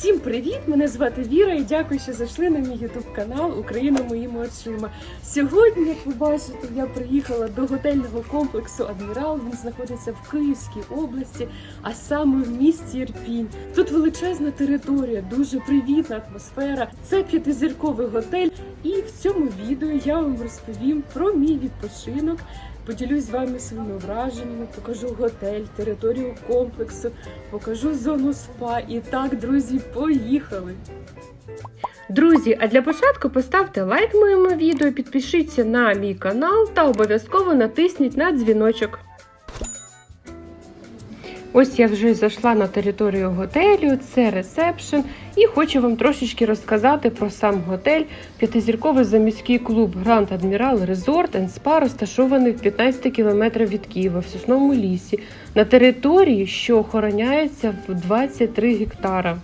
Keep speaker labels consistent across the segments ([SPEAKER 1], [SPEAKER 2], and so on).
[SPEAKER 1] Всім привіт! Мене звати Віра і дякую, що зайшли на мій ютуб канал Україна моїми очима. Сьогодні, як ви бачите, я приїхала до готельного комплексу Адмірал. Він знаходиться в Київській області, а саме в місті Ірпінь. Тут величезна територія, дуже привітна атмосфера. Це п'ятизірковий готель. І в цьому відео я вам розповім про мій відпочинок. Поділюсь з вами своїми враженнями, покажу готель, територію комплексу, покажу зону спа. І так, друзі, поїхали! Друзі, а для початку поставте лайк моєму відео, підпишіться на мій канал та обов'язково натисніть на дзвіночок. Ось я вже зайшла на територію готелю, це ресепшн, і хочу вам трошечки розказати про сам готель. П'ятизірковий заміський клуб Гранд Адмірал Резорт Спа розташований в 15 кілометрів від Києва в Сосному лісі на території, що охороняється в 23 гектара.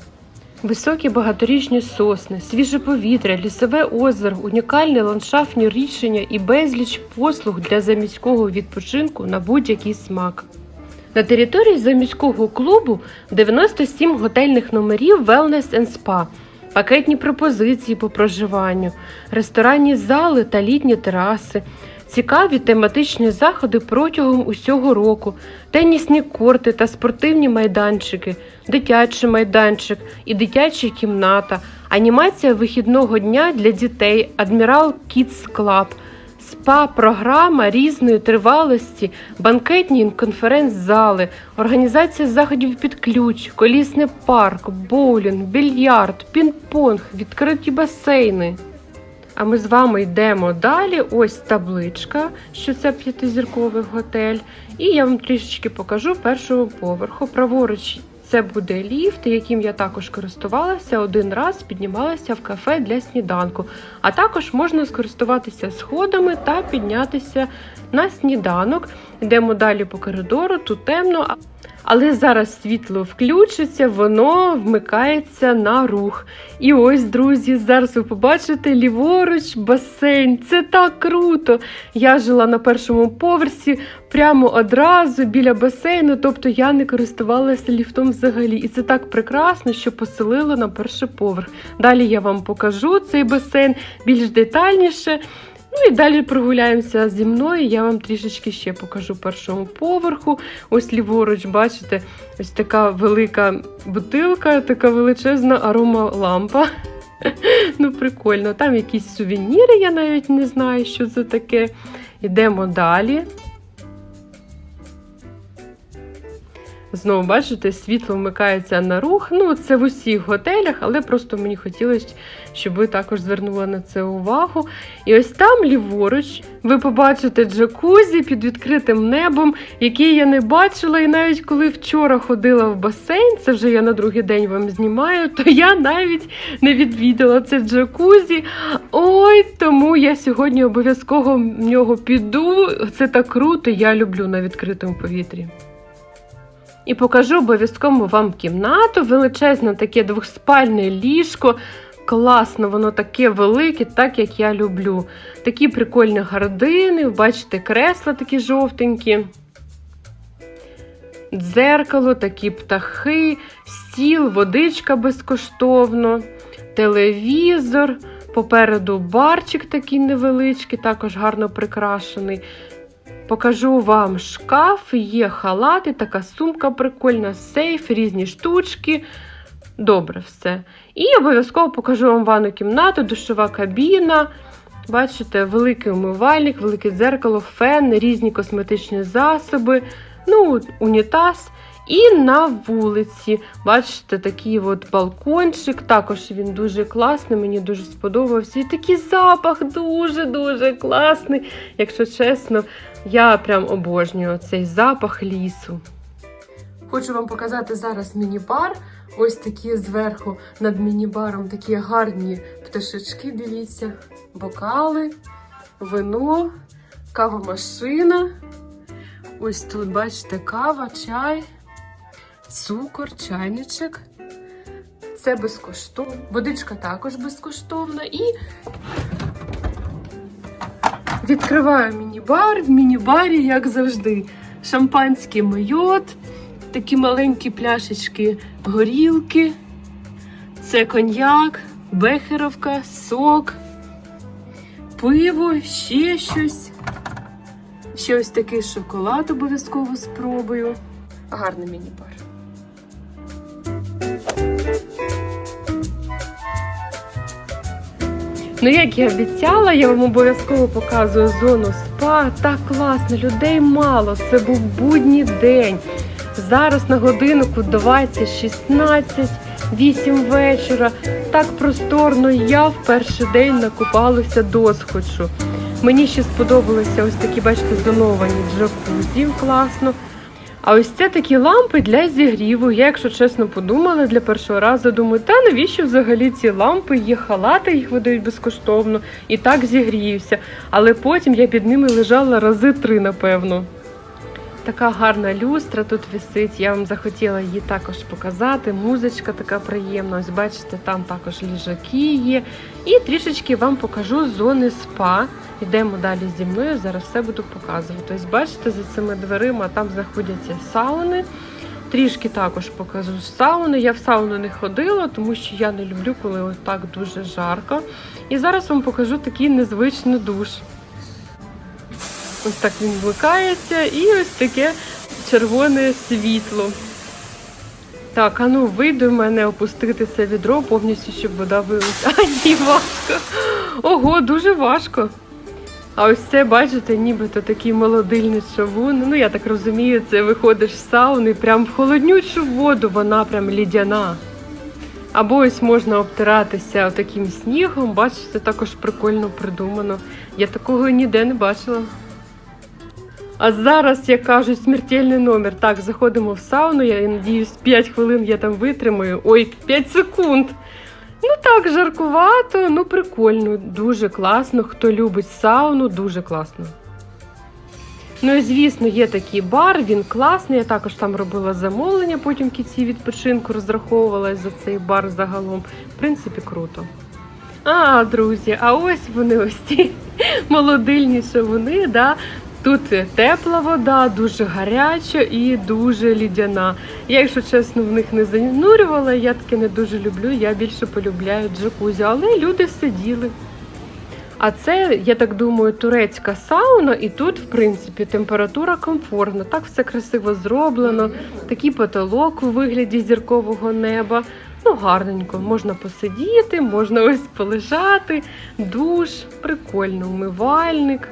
[SPEAKER 1] Високі багаторічні сосни, свіже повітря, лісове озеро, унікальні ландшафтні рішення і безліч послуг для заміського відпочинку на будь-який смак. На території заміського клубу 97 готельних номерів Wellness and Spa, пакетні пропозиції по проживанню, ресторанні зали та літні тераси, цікаві тематичні заходи протягом усього року, тенісні корти та спортивні майданчики, дитячий майданчик і дитяча кімната, анімація вихідного дня для дітей Admiral Kids Club – СПА-програма різної тривалості, банкетні конференц-зали, організація заходів під ключ, колісний парк, боулінг, більярд, пінг-понг, відкриті басейни. А ми з вами йдемо далі. Ось табличка, що це п'ятизірковий готель. І я вам трішечки покажу першого поверху. Праворуч це буде ліфт, яким я також користувалася один раз, піднімалася в кафе для сніданку. А також можна скористуватися сходами та піднятися на сніданок. Йдемо далі по коридору, тут темно. Але зараз світло включиться, воно вмикається на рух. І ось, друзі, зараз ви побачите ліворуч басейн. Це так круто! Я жила на першому поверсі прямо одразу біля басейну, тобто я не користувалася ліфтом взагалі. І це так прекрасно, що поселили на перший поверх. Далі я вам покажу цей басейн більш детальніше. Ну і далі прогуляємося зі мною. Я вам трішечки ще покажу першому поверху. Ось ліворуч, бачите, ось така велика бутилка, така величезна аромалампа. Ну, прикольно. Там якісь сувеніри, я навіть не знаю, що це таке. Йдемо далі. Знову бачите, світло вмикається на рух. Ну, це в усіх готелях, але просто мені хотілося, щоб ви також звернули на це увагу. І ось там, ліворуч, ви побачите джакузі під відкритим небом, який я не бачила. І навіть коли вчора ходила в басейн, це вже я на другий день вам знімаю, то я навіть не відвідала це джакузі. Ой, тому я сьогодні обов'язково в нього піду. Це так круто, я люблю на відкритому повітрі. І покажу обов'язково вам кімнату, величезне таке двохспальне ліжко. Класно, воно таке велике, так як я люблю. Такі прикольні гардини, бачите, кресла такі жовтенькі. Дзеркало, такі птахи, стіл, водичка безкоштовно, телевізор. Попереду барчик такий невеличкий, також гарно прикрашений. Покажу вам шкаф, є халати, така сумка прикольна, сейф, різні штучки. Добре все. І обов'язково покажу вам ванну кімнату, душова кабіна. Бачите, великий умивальник, велике дзеркало, фен, різні косметичні засоби, ну, унітаз. І на вулиці, бачите, такий от балкончик. Також він дуже класний, мені дуже сподобався. І такий запах дуже-дуже класний. Якщо чесно, я прям обожнюю цей запах лісу. Хочу вам показати зараз міні-бар. Ось такі зверху над міні-баром такі гарні пташечки. Дивіться, бокали, вино, кавомашина. Ось тут, бачите, кава, чай, цукор, чайничок. Це безкоштовно. Водичка також безкоштовна. І відкриваю міні-бар. В міні-барі, як завжди, шампанський майот, такі маленькі пляшечки горілки. Це коньяк, бехеровка, сок, пиво, ще щось. Ще ось такий шоколад обов'язково спробую. Гарний міні-бар. Ну, як я обіцяла, я вам обов'язково показую зону спа. Так класно, людей мало. Це був будній день. Зараз на годинку 20.16, 8 вечора. Так просторно. Я в перший день накупалася досхочу. Мені ще сподобалися ось такі, бачите, зоновані джакузі, класно. А ось це такі лампи для зігріву. Я, якщо чесно, подумала для першого разу, думаю, та навіщо взагалі ці лампи? Є халати, їх видають безкоштовно, і так зігріюся. Але потім я під ними лежала рази три, напевно. Така гарна люстра тут висить. Я вам захотіла її також показати. Музичка така приємна. Ось бачите, там також ліжаки є. І трішечки вам покажу зони спа. Йдемо далі зі мною, зараз все буду показувати. Ось бачите, за цими дверима там знаходяться сауни. Трішки також покажу сауни. Я в сауну не ходила, тому що я не люблю, коли ось так дуже жарко. І зараз вам покажу такий незвичний душ. Ось так він вмикається, і ось таке червоне світло. Так, а ну вийду в мене опустити це відро повністю, щоб вода вилилася. А ні, важко. Ого, дуже важко. А ось це, бачите, нібито такий молодильний човун. Ну, я так розумію, це виходиш з сауни, прям в холоднючу воду, вона прям лідяна. Або ось можна обтиратися таким снігом, бачите, також прикольно придумано. Я такого ніде не бачила. А зараз, як кажуть, смертельний номер. Так, заходимо в сауну. Я надіюсь, 5 хвилин я там витримаю. Ой, 5 секунд. Ну так, жаркувато, ну прикольно, дуже класно. Хто любить сауну, дуже класно. Ну і звісно, є такий бар, він класний. Я також там робила замовлення, потім в кінці відпочинку розраховувалась за цей бар загалом. В принципі, круто. А, друзі, а ось вони ось ці молодильні шавуни, да. Тут тепла вода, дуже гаряча і дуже лідяна. Я, якщо чесно, в них не занурювала, я таке не дуже люблю. Я більше полюбляю джакузі, але люди сиділи. А це, я так думаю, турецька сауна, і тут, в принципі, температура комфортна. Так все красиво зроблено. Такий потолок у вигляді зіркового неба. Ну, гарненько, можна посидіти, можна ось полежати, душ, прикольно, умивальник.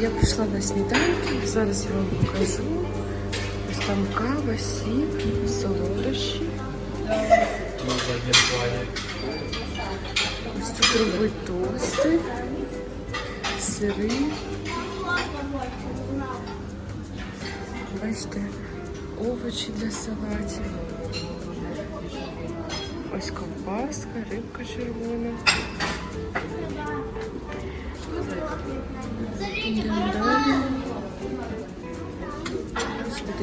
[SPEAKER 1] Я прийшла на сніданки, зараз я вам покажу. Ось там кава, сік, солодощі. Ось тут роблять тости, сири. Бачите, овочі для салатів. Ось ковбаска, рибка червона.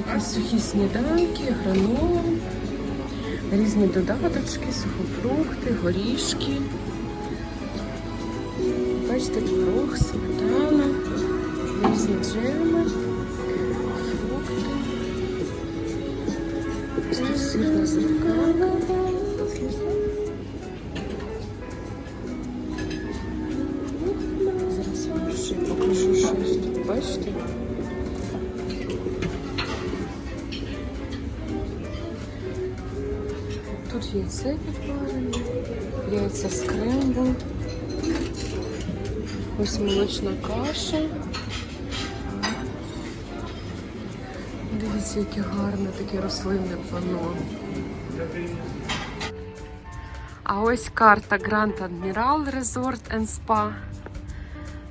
[SPEAKER 1] Такі сухі сніданки, гранола, різні додаточки, сухофрукти, горішки. Бачите, творог, сметана, різні джеми, фрукти. Сирна запіканка. Зараз я ще покажу щось бачите? яйце підпарені, яйця скрембл, ось молочна каша. Дивіться, яке гарне таке рослинне панно. А ось карта Grand Admiral Resort and Spa.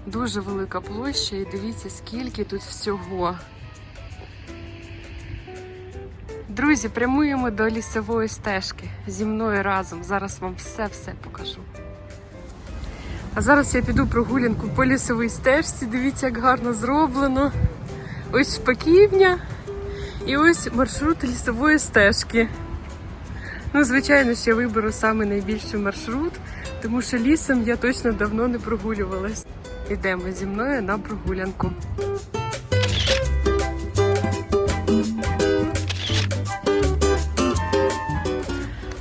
[SPEAKER 1] Дуже велика площа, і дивіться, скільки тут всього. Друзі, прямуємо до лісової стежки зі мною разом. Зараз вам все-все покажу. А зараз я піду прогулянку по лісовій стежці. Дивіться, як гарно зроблено. Ось шпаківня і ось маршрут лісової стежки. Ну, звичайно, ще виберу саме найбільший маршрут, тому що лісом я точно давно не прогулювалась. Ідемо зі мною на прогулянку.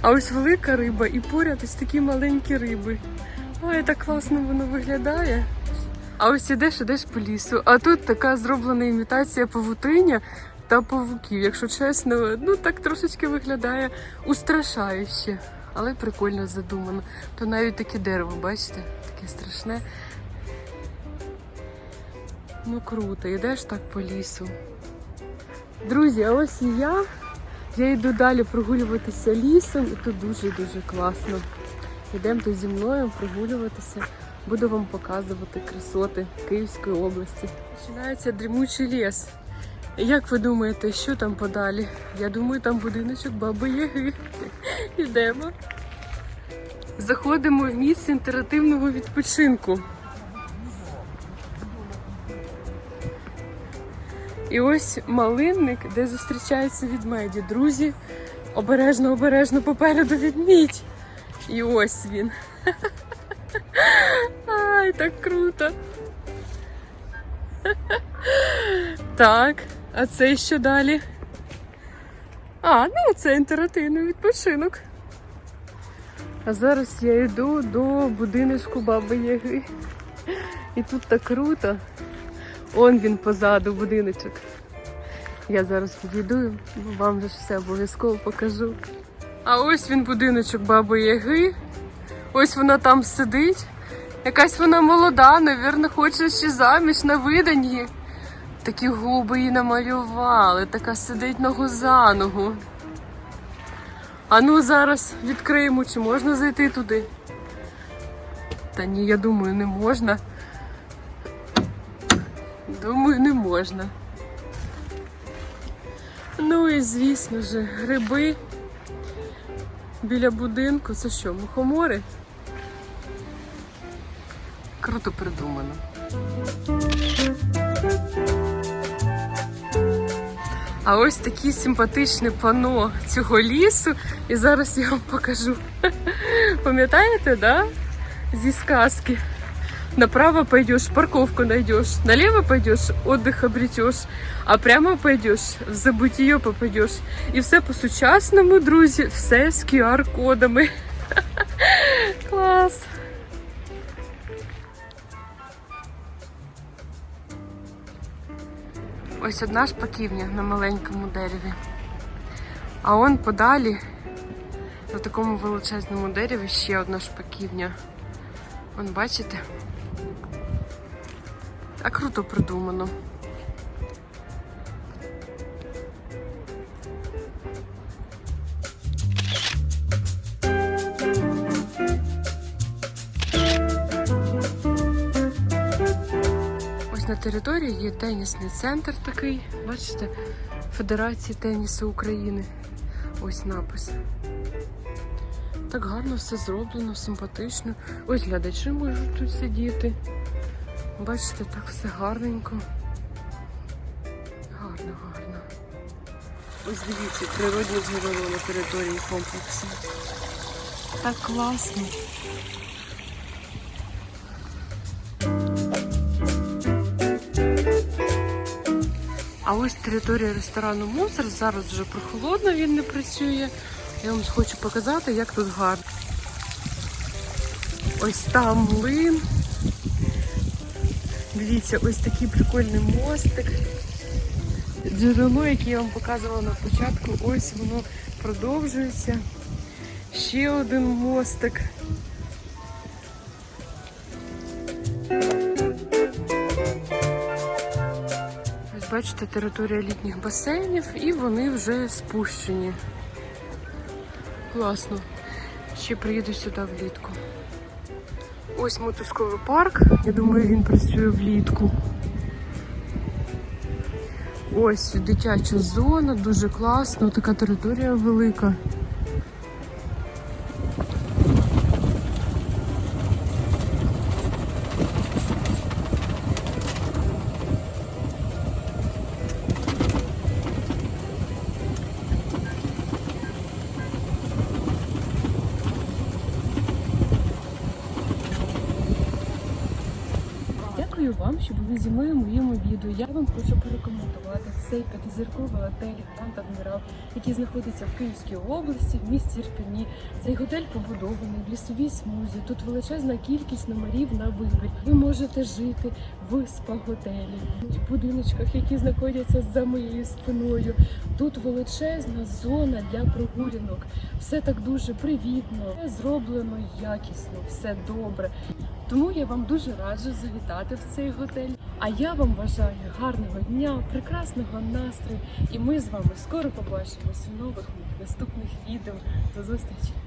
[SPEAKER 1] А ось велика риба і поряд ось такі маленькі риби. Ой, так класно воно виглядає. А ось ідеш, ідеш по лісу. А тут така зроблена імітація павутиння та павуків. Якщо чесно, ну так трошечки виглядає устрашающе, але прикольно задумано. То навіть таке дерево, бачите, таке страшне. Ну круто, йдеш так по лісу. Друзі, а ось і я. Я йду далі прогулюватися лісом, і тут дуже-дуже класно. Йдемо зі мною прогулюватися. Буду вам показувати красоти Київської області. Починається дрімучий ліс. Як ви думаєте, що там подалі? Я думаю, там будиночок баби Яги. Йдемо. Заходимо в місце інтерактивного відпочинку. І ось малинник, де зустрічаються відмеді. Друзі, обережно, обережно попереду відмідь. І ось він. Ай, так круто. Так, а це що далі? А, ну це інтерактивний відпочинок. А зараз я йду до будиночку Баби Яги. І тут так круто. Он він позаду будиночок. Я зараз підійду, вам же все обов'язково покажу. А ось він будиночок Баби Яги. Ось вона там сидить. Якась вона молода, навірно, хоче ще заміж на виданні. Такі губи їй намалювали, така сидить ногу за ногу. А ну зараз відкриємо, чи можна зайти туди? Та ні, я думаю, не можна. Думаю, не можна. Ну і звісно ж, гриби біля будинку. Це що, мухомори? Круто придумано. А ось такі симпатичне пано цього лісу. І зараз я вам покажу. Пам'ятаєте, да? Зі сказки. Направо пойдешь, парковку найдешь, налево пойдешь, отдых обретешь, а прямо пойдешь, в забытие попадешь. І все по-сучасному, друзі, все з QR-кодами. Клас! Ось одна шпаківня на маленькому дереві. А он подалі, на такому величезному дереві, ще одна шпаківня. Вон бачите? А круто придумано. Ось на території є тенісний центр такий, бачите, Федерації тенісу України. Ось напис. Так гарно все зроблено, симпатично. Ось глядачі можуть тут сидіти. Бачите, так все гарненько. Гарно, гарно. Ось дивіться, природне джерело на території комплексу. Так класно. А ось територія ресторану Мусор. Зараз вже прохолодно, він не працює. Я вам хочу показати, як тут гарно. Ось там млин. Дивіться, ось такий прикольний мостик. Джерело, яке я вам показувала на початку, ось воно продовжується. Ще один мостик. Ось бачите, територія літніх басейнів, і вони вже спущені. Класно. Ще приїду сюди влітку. Ось мотузковий парк. Я думаю, він працює влітку. Ось дитяча зона, дуже класно, така територія велика.
[SPEAKER 2] Що були зі мною моєму відео. Я вам хочу порекомендувати цей п'ятизірковий готель Гранд Адмірал, який знаходиться в Київській області, в місті Ірпіні. Цей готель побудований в лісовій смузі. Тут величезна кількість номерів на вибір. Ви можете жити в спа-готелі, в будиночках, які знаходяться за моєю спиною. Тут величезна зона для прогулянок. Все так дуже привітно, зроблено якісно, все добре. Тому я вам дуже раджу завітати в цей готель. А я вам бажаю гарного дня, прекрасного настрою. І ми з вами скоро побачимося у нових наступних відео. До зустрічі!